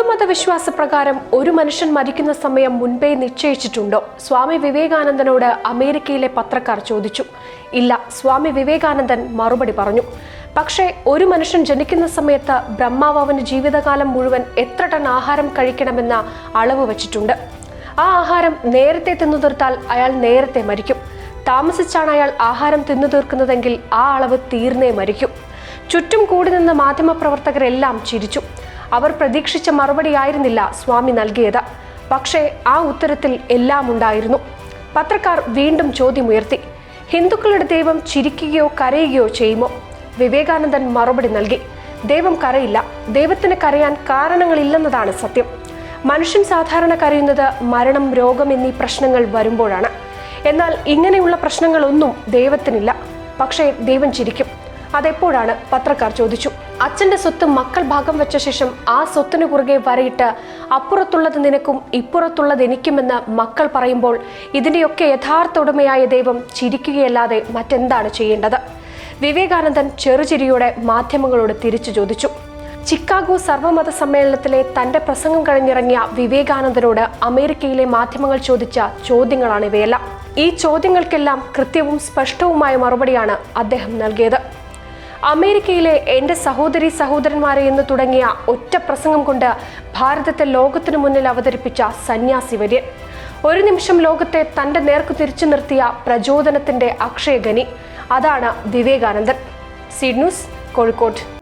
ഹിന്ദുമത വിശ്വാസപ്രകാരം ഒരു മനുഷ്യൻ മരിക്കുന്ന സമയം മുൻപേ നിശ്ചയിച്ചിട്ടുണ്ടോ? സ്വാമി വിവേകാനന്ദനോട് അമേരിക്കയിലെ പത്രക്കാർ ചോദിച്ചു. ഇല്ല സ്വാമി വിവേകാനന്ദൻ മറുപടി പറഞ്ഞു. പക്ഷേ ഒരു മനുഷ്യൻ ജനിക്കുന്ന സമയത്ത് ബ്രഹ്മാവ് അവന് ജീവിതകാലം മുഴുവൻ എത്ര ടൺ ആഹാരം കഴിക്കണമെന്ന അളവ് വച്ചിട്ടുണ്ട്. ആ ആഹാരം നേരത്തെ തിന്നു തീർത്താൽ അയാൾ നേരത്തെ മരിക്കും. താമസിച്ചാണ് അയാൾ ആഹാരം തിന്നു തീർക്കുന്നതെങ്കിൽ ആ അളവ് തീർന്നേ മരിക്കും. ചുറ്റും കൂടി നിന്ന മാധ്യമപ്രവർത്തകരെല്ലാം ചിരിച്ചു. അവർ പ്രതീക്ഷിച്ച മറുപടിയായിരുന്നില്ല സ്വാമി നൽകിയത്. പക്ഷേ ആ ഉത്തരത്തിൽ എല്ലാം ഉണ്ടായിരുന്നു. പത്രക്കാർ വീണ്ടും ചോദ്യമുയർത്തി. ഹിന്ദുക്കളുടെ ദൈവം ചിരിക്കുകയോ കരയുകയോ ചെയ്യുമോ? വിവേകാനന്ദൻ മറുപടി നൽകി. ദൈവം കരയില്ല. ദൈവത്തിന് കരയാൻ കാരണങ്ങളില്ലെന്നതാണ് സത്യം. മനുഷ്യൻ സാധാരണ കരയുന്നത് മരണം രോഗം എന്നീ പ്രശ്നങ്ങൾ വരുമ്പോഴാണ്. എന്നാൽ ഇങ്ങനെയുള്ള പ്രശ്നങ്ങളൊന്നും ദൈവത്തിനില്ല. പക്ഷേ ദൈവം ചിരിക്കും. അതെപ്പോഴാണ് പത്രക്കാർ ചോദിച്ചു. അച്ഛന്റെ സ്വത്ത് മക്കൾ ഭാഗം വെച്ച ശേഷം ആ സ്വത്തിനു കുറുകെ വരയിട്ട് അപ്പുറത്തുള്ളത് നിനക്കും ഇപ്പുറത്തുള്ളത് എനിക്കുമെന്ന് മക്കൾ പറയുമ്പോൾ ഇതിന്റെയൊക്കെ യഥാർത്ഥ ഉടമയായ ദൈവം ചിരിക്കുകയല്ലാതെ മറ്റെന്താണ് ചെയ്യേണ്ടത്? വിവേകാനന്ദൻ ചെറുചിരിയോടെ മാധ്യമങ്ങളോട് തിരിച്ചു ചോദിച്ചു. ചിക്കാഗോ സർവമത സമ്മേളനത്തിലെ തന്റെ പ്രസംഗം കഴിഞ്ഞിറങ്ങിയ വിവേകാനന്ദനോട് അമേരിക്കയിലെ മാധ്യമങ്ങൾ ചോദിച്ച ചോദ്യങ്ങളാണ് ഇവയെല്ലാം. ഈ ചോദ്യങ്ങൾക്കെല്ലാം കൃത്യവും സ്പഷ്ടവുമായ മറുപടിയാണ് അദ്ദേഹം നൽകിയത്. അമേരിക്കയിലെ എന്റെ സഹോദരി സഹോദരന്മാരെ എന്ന് തുടങ്ങിയ ഒറ്റ പ്രസംഗം കൊണ്ട് ഭാരതത്തെ ലോകത്തിനു മുന്നിൽ അവതരിപ്പിച്ച സന്യാസി വര്യൻ. ഒരു നിമിഷം ലോകത്തെ തന്റെ നേർക്ക് തിരിച്ചു നിർത്തിയ പ്രചോദനത്തിന്റെ അക്ഷയഗനി. അതാണ് വിവേകാനന്ദൻ. സിഡ് ന്യൂസ് കോഴിക്കോട്.